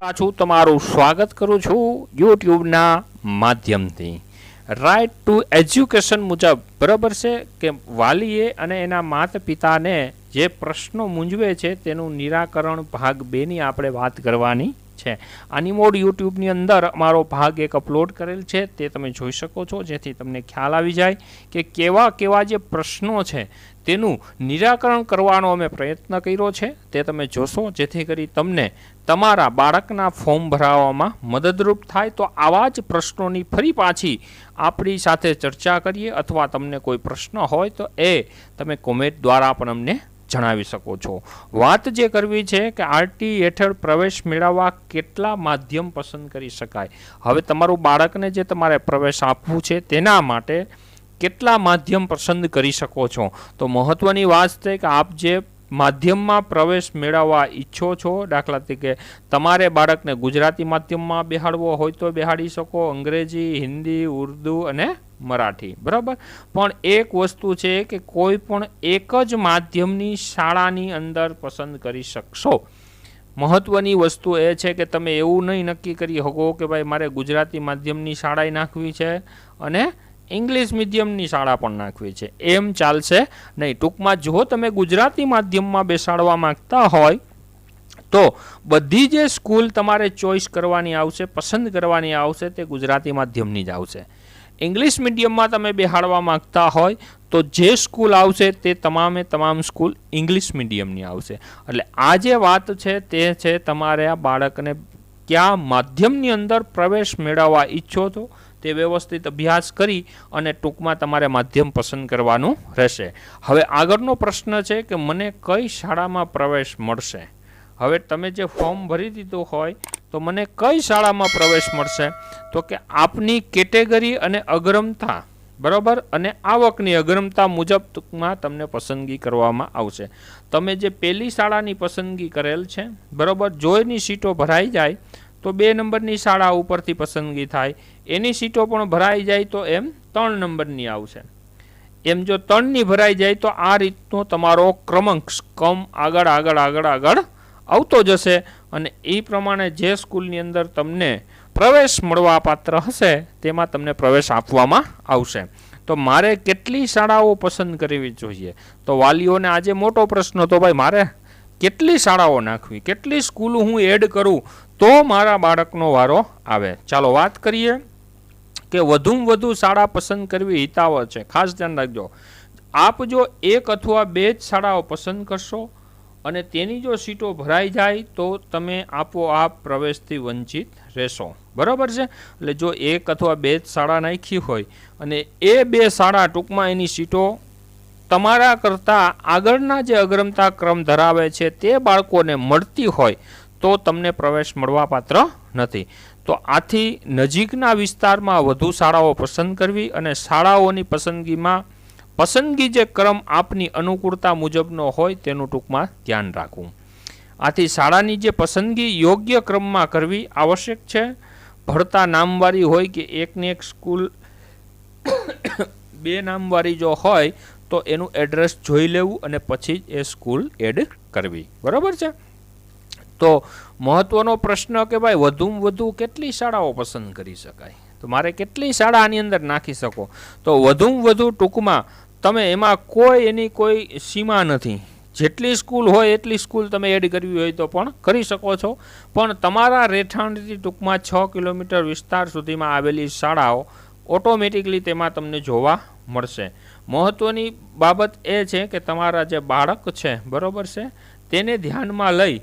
પાછું તમારું સ્વાગત કરું છું યુટ્યુબના માધ્યમથી. રાઇટ ટુ એજ્યુકેશન મુજબ બરાબર છે કે વાલીએ અને એના માતા પિતાને જે પ્રશ્નો મૂંઝવે છે તેનું નિરાકરણ ભાગ બેની આપણે વાત કરવાની છે. આની મોડ યુટ્યુબની અંદર અમારો ભાગ એક અપલોડ કરેલ છે, તે તમે જોઈ શકો છો, જેથી તમને ખ્યાલ આવી જાય કે કેવા કેવા જે પ્રશ્નો છે તેનું નિરાકરણ કરવાનો અમે પ્રયત્ન કર્યો છે. તે તમે જોશો, જેથી કરી તમને તમારા બાળકના ફોર્મ ભરાવવામાં મદદરૂપ થાય. તો આવા જ પ્રશ્નોની ફરી પાછી આપણી સાથે ચર્ચા કરીએ, અથવા તમને કોઈ પ્રશ્ન હોય તો એ તમે કોમેન્ટ દ્વારા પણ અમને જણાવી શકો છો. વાત જે કરવી છે કે આરટી હેઠળ પ્રવેશ મેળવવા કેટલા માધ્યમ પસંદ કરી શકાય? હવે તમારું બાળકને જે તમારે પ્રવેશ આપવું છે તેના માટે કેટલા માધ્યમ પસંદ કરી શકો છો? તો મહત્વની વાત છે કે આપ જે માધ્યમમાં પ્રવેશ મેળવવા ઈચ્છો છો? દાખલા તરીકે, તમારે બાળકને ગુજરાતી માધ્યમમાં બેહાડવો હોય તો બેહાડી શકો, અંગ્રેજી, હિન્દી, ઉર્દુ અને મરાઠી. બરાબર? પણ એક વસ્તુ છે કે કોઈ પણ એક જ માધ્યમની શાળાની અંદર પસંદ કરી શકશો. મહત્વની વસ્તુ એ છે કે તમે એવું નહીં નક્કી કરી શકો કે ભાઈ મારે ગુજરાતી માધ્યમની શાળાએ નાખવી છે અને ઇંગ્લિશ મીડિયમની શાળા પણ નાખવી છે. એમ ચાલશે નહીં. ટૂંકમાં જો તમે ગુજરાતી માધ્યમમાં બેસાડવા માંગતા હોય તો બધી જે સ્કૂલ તમારે ચોઈસ કરવાની આવશે, પસંદ કરવાની આવશે તે ગુજરાતી માધ્યમની જ આવશે. ઇંગ્લિશ મીડિયમમાં તમે બેહાડવા માંગતા હોય તો જે સ્કૂલ આવશે તે તમામે તમામ સ્કૂલ ઇંગ્લિશ મીડિયમની આવશે. એટલે આ જે વાત છે તે છે તમારે આ બાળકને કયા માધ્યમની અંદર પ્રવેશ મેળવવા ઈચ્છો છો તે વ્યવસ્થિત અભ્યાસ કરી અને ટૂંકમાં તમારે માધ્યમ પસંદ કરવાનું રહેશે. હવે આગળનો પ્રશ્ન છે કે મને કઈ શાળામાં પ્રવેશ મળશે? હવે તમે જે ફોર્મ ભરી દીધું હોય, તો મને કઈ શાળામાં પ્રવેશ મળશે? તો કે આપની કેટેગરી અને અગ્રમતા, બરાબર? અને આવકની અગ્રમતા મુજબ ટૂંકમાં તમને પસંદગી કરવામાં આવશે. તમે જે પહેલી શાળાની પસંદગી કરેલ છે, બરાબર? જો એની સીટો ભરાઈ જાય તો બે નંબરની શાળા ઉપરથી પસંદગી થાય. એની સીટો પણ ભરાઈ જાય તો એમ ત્રણ નંબરની આવશે. એમ જો ત્રણની ભરાઈ જાય તો આ રીતનો તમારો ક્રમાંક કમ આગળ આગળ આગળ આગળ આવતો જશે અને એ પ્રમાણે જે સ્કૂલની અંદર તમને પ્રવેશ મળવા પાત્ર હશે તેમાં તમને પ્રવેશ આપવામાં આવશે. તો મારે કેટલી શાળાઓ પસંદ કરવી જોઈએ? તો વાલીઓને આજે મોટો પ્રશ્ન તો ભાઈ, મારે કેટલી શાળાઓ નાખવી, કેટલી સ્કૂલ હું એડ કરું, તો મારા બાળકનો વારો આવે. ચાલો વાત કરીએ કે વધુમાં વધુ શાળા પસંદ કરવી હિતાવહ છે. ખાસ ધ્યાન રાખજો. આપ જો એક અથવા બે જ શાળાઓ પસંદ કરશો અને તેની જો સીટો ભરાઈ જાય, તો તમે આપોઆપ પ્રવેશથી વંચિત રહેશો. બરાબર છે? એટલે જો એક અથવા બે જ શાળા નાખી હોય અને એ બે શાળા ટૂંકમાં એની સીટો તમારા કરતાં આગળના જે અગ્રમતા ક્રમ ધરાવે છે તે બાળકોને મળતી હોય તો તમને પ્રવેશ મળવાપાત્ર નથી. તો આથી નજીકના વિસ્તારમાં વધુ શાળાઓ પસંદ કરવી અને શાળાઓની પસંદગીમાં પસંદગી જે ક્રમ આપની અનુકૂળતા મુજબનો હોય તેનું ટૂંકમાં ધ્યાન રાખવું. આથી શાળાની જે પસંદગી યોગ્ય ક્રમમાં કરવી આવશ્યક છે. ભરતા નામવાળી હોય કે એકને એક સ્કૂલ બે નામવાળી જો હોય તો એનું એડ્રેસ જોઈ લેવું અને પછી જ એ સ્કૂલ એડ કરવી. બરાબર છે? તો મહત્વનો પ્રશ્ન કે ભાઈ વધુમાં વધુ કેટલી શાળાઓ પસંદ કરી શકાય? તો મારે કેટલી શાળા આની અંદર નાખી શકો? તો વધુમાં વધુ ટૂંકમાં તમે એમાં કોઈ એની કોઈ સીમા નથી. જેટલી સ્કૂલ હોય એટલી સ્કૂલ તમે એડ કરવી હોય તો પણ કરી શકો છો. પણ તમારા રહેઠાણથી ટૂંકમાં છ કિલોમીટર વિસ્તાર સુધીમાં આવેલી શાળાઓ ઓટોમેટિકલી તેમાં તમને જોવા મળશે. મહત્ત્વની બાબત એ છે કે તમારા જે બાળક છે, બરાબર છે, તેને ધ્યાનમાં લઈ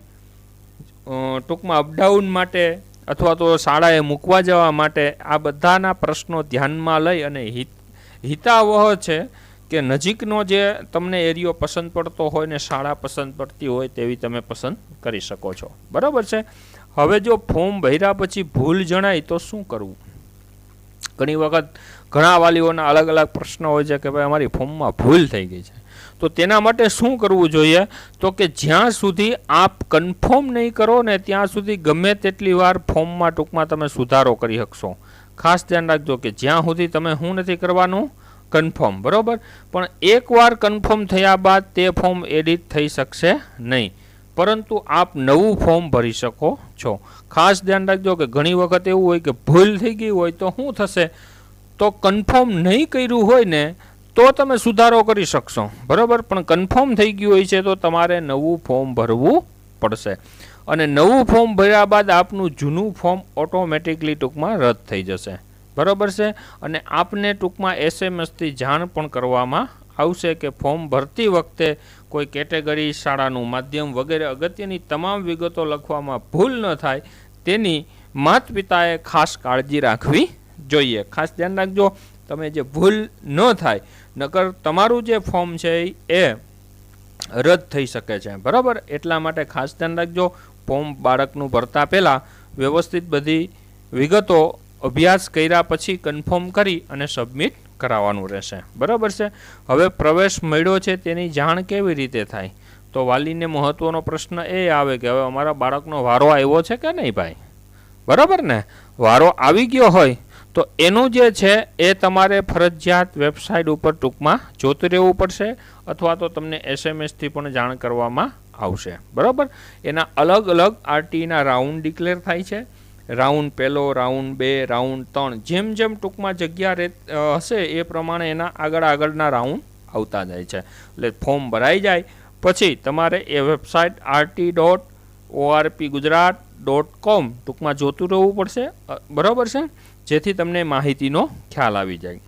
ટૂંકમાં અપડાઉન માટે અથવા તો શાળાએ મૂકવા જવા માટે આ બધાના પ્રશ્નો ધ્યાનમાં લઈ અને હિત, હિતાવહ છે કે નજીકનો જે તમને એરિયો પસંદ પડતો હોય ને શાળા પસંદ પડતી હોય તેવી તમે પસંદ કરી શકો છો. બરાબર છે? હવે જો ફોર્મ ભર્યા પછી ભૂલ જણાય તો શું કરવું? ઘણી વખત ઘણા વાલીઓના અલગ અલગ પ્રશ્નો હોય છે કે ભાઈ અમારી ફોર્મમાં ભૂલ થઈ ગઈ છે. તો તેના માટે શું કરવું જોઈએ? તો કે જ્યાં સુધી આપ કન્ફર્મ નહીં કરો ને ત્યાં સુધી ગમે તેટલી વાર ફોર્મમાં ટૂંકમાં તમે સુધારો કરી શકશો. ખાસ ધ્યાન રાખજો કે જ્યાં સુધી તમે શું નથી કરવાનું, કન્ફર્મ, બરાબર? પણ એકવાર કન્ફર્મ થયા બાદ તે ફોર્મ એડિટ થઈ શકશે નહીં. પરંતુ આપ નવું ફોર્મ ભરી શકો છો. ખાસ ધ્યાન રાખજો કે ઘણી વખત એવું હોય કે ભૂલ થઈ ગઈ હોય તો શું થશે? તો કન્ફર્મ નહીં કર્યું હોય ને, તો તમે સુધારો કરી શકશો. બરાબર? પણ કન્ફર્મ થઈ ગયું હોય છે તો તમારે નવું ફોર્મ ભરવું પડશે. અને નવું ફોર્મ ભર્યા બાદ આપનું જૂનું ફોર્મ ઓટોમેટિકલી ટૂંકમાં રદ થઈ જશે. બરાબર છે? અને આપને ટૂંકમાં એસએમએસથી જાણ પણ કરવામાં આવશે કે ફોર્મ ભરતી વખતે કોઈ કેટેગરી શાળાનું માધ્યમ વગેરે અગત્યની તમામ વિગતો લખવામાં ભૂલ ન થાય. તેની માત પિતાએ ખાસ કાળજી રાખવી જોઈએ. ખાસ ધ્યાન રાખજો, તમે જે ભૂલ ન થાય, નકર તમારું જે ફોર્મ છે એ રદ થઈ શકે છે. બરાબર? એટલા માટે ખાસ ધ્યાન રાખજો ફોર્મ બાળકનું ભરતા પહેલાં વ્યવસ્થિત બધી વિગતો અભ્યાસ કર્યા પછી કન્ફર્મ કરી અને સબમિટ કરાવવાનું રહેશે. બરાબર છે? હવે પ્રવેશ મળ્યો છે, તેની જાણ કેવી રીતે થાય? તો વાલીને મહત્વનો પ્રશ્ન એ આવે કે હવે અમારા બાળકનો વારો આવ્યો છે કે નહીં ભાઈ? બરાબર ને? વારો આવી ગયો હોય તો એનું જે છે એ તમારે ફરજિયાત વેબસાઇટ ઉપર ટૂંકમાં જોતું રહેવું પડશે અથવા તો તમને એસએમએસથી પણ જાણ કરવામાં આવશે. બરાબર? એના અલગ અલગ આરટીના રાઉન્ડ ડિક્લેર થાય છે. રાઉન્ડ પહેલો, રાઉન્ડ બે, રાઉન્ડ ત્રણ, જેમ જેમ ટૂંકમાં જગ્યા રહે હશે એ પ્રમાણે એના આગળ આગળના રાઉન્ડ આવતા જાય છે. એટલે ફોર્મ ભરાઈ જાય. પછી તમારે એ website R T dot O R P Gujarat dot com ટૂંકમાં જોતું રહેવું પડશે. બરાબર છે? જેથી તમને માહિતીનો ખ્યાલ આવી જાય.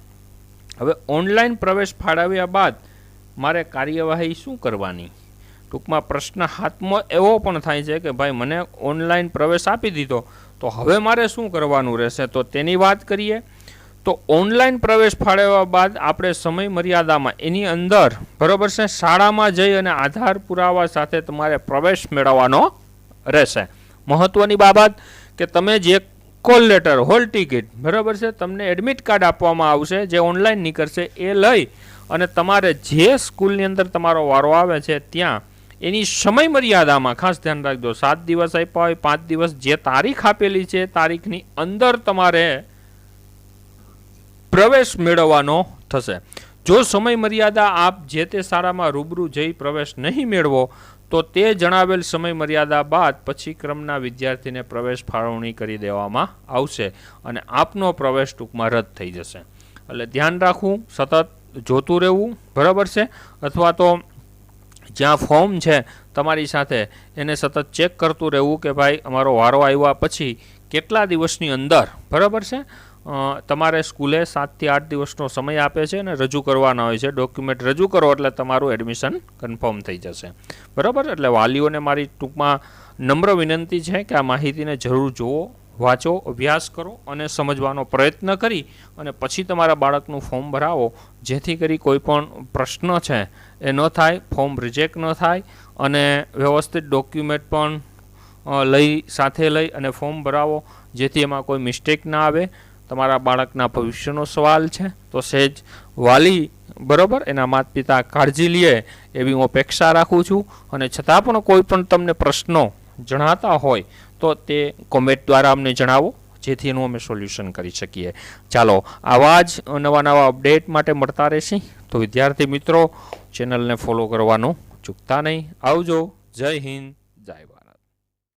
હવે ઓનલાઈન પ્રવેશ ફાળવ્યા બાદ મારે કાર્યવાહી શું કરવાની? ટૂંકમાં પ્રશ્ન હાથમાં એવો પણ થાય છે કે ભાઈ, મને ઓનલાઈન પ્રવેશ આપી દીધો, તો હવે મારે શું કરવાનું રહેશે? તો તેની વાત કરીએ. તો ઓનલાઈન પ્રવેશ ફાળવ્યા બાદ આપણે સમય મર્યાદામાં એની અંદર, બરાબર છે? શાળામાં જઈ અને આધાર પુરાવા સાથે તમારે પ્રવેશ મેળવવાનો રહેશે. મહત્વની બાબત કે તમે જે કોલ લેટર, હોલ ટિકિટ, બરાબર છે, તમને એડમિટ કાર્ડ આપવામાં આવશે, જે ઓનલાઈન નીકળશે, એ લઈ અને તમારે જે સ્કૂલની અંદર તમારો વારો આવે છે ત્યાં, એની સમય મર્યાદામાં ખાસ ધ્યાન રાખજો. સાત દિવસ આપ્યા હોય, પાંચ દિવસ જે તારીખ આપેલી છે તારીખની અંદર તમારે પ્રવેશ મેળવવાનો થશે. જો સમય મર્યાદા આપ જે તે શાળામાં રૂબરૂ જઈ પ્રવેશ નહીં મેળવો તો તે જણાવેલ સમય મર્યાદા બાદ પછી ક્રમના વિદ્યાર્થીને પ્રવેશ ફાળવણી કરી દેવામાં આવશે અને આપનો પ્રવેશ ટૂંકમાં રદ થઈ જશે. એટલે ધ્યાન રાખવું, સતત જોતું રહેવું, બરાબર છે? અથવા તો જ્યાં ફોર્મ છે તમારી સાથે, એને સતત ચેક કરતું રહેવું કે ભાઈ, અમારો વારો આવ્યા પછી કેટલા દિવસની અંદર, બરાબર છે? તમારે સ્કૂલે સાતથી આઠ દિવસનો સમય આપે છે અને રજૂ કરવાના હોય છે. ડોક્યુમેન્ટ રજૂ કરો એટલે તમારું એડમિશન કન્ફર્મ થઈ જશે. બરાબર? એટલે વાલીઓને મારી ટૂંકમાં નમ્ર વિનંતી છે કે આ માહિતીને જરૂર જુઓ, વાંચો, અભ્યાસ કરો અને સમજવાનો પ્રયત્ન કરી અને પછી તમારા બાળકનું ફોર્મ ભરાવો. જેથી કરી કોઈ પણ પ્રશ્ન છે એ ન થાય, ફોર્મ રિજેક્ટ ન થાય અને વ્યવસ્થિત ડોક્યુમેન્ટ પણ લઈ, સાથે લઈ અને ફોર્મ ભરાવો. જેથી એમાં કોઈ મિસ્ટેક ના આવે. તમારા બાળકના ભવિષ્યનો સવાલ છે, તો સહેજ વાલી, બરાબર? એના માતા પિતા કાળજી લે એવી હું અપેક્ષા રાખું છું. અને છતાં પણ કોઈ પણ તમને પ્રશ્નો જણાતા હોય, તો તે કોમેન્ટ દ્વારા અમને જણાવો, જેથી એનું અમે સોલ્યુશન કરી શકીએ. ચાલો, આવા જ નવા નવા અપડેટ માટે મળતા રહેશે. તો વિદ્યાર્થી મિત્રો, ચેનલને ફોલો કરવાનું ચૂકતા નહીં. આવજો. જય હિન્દ. જય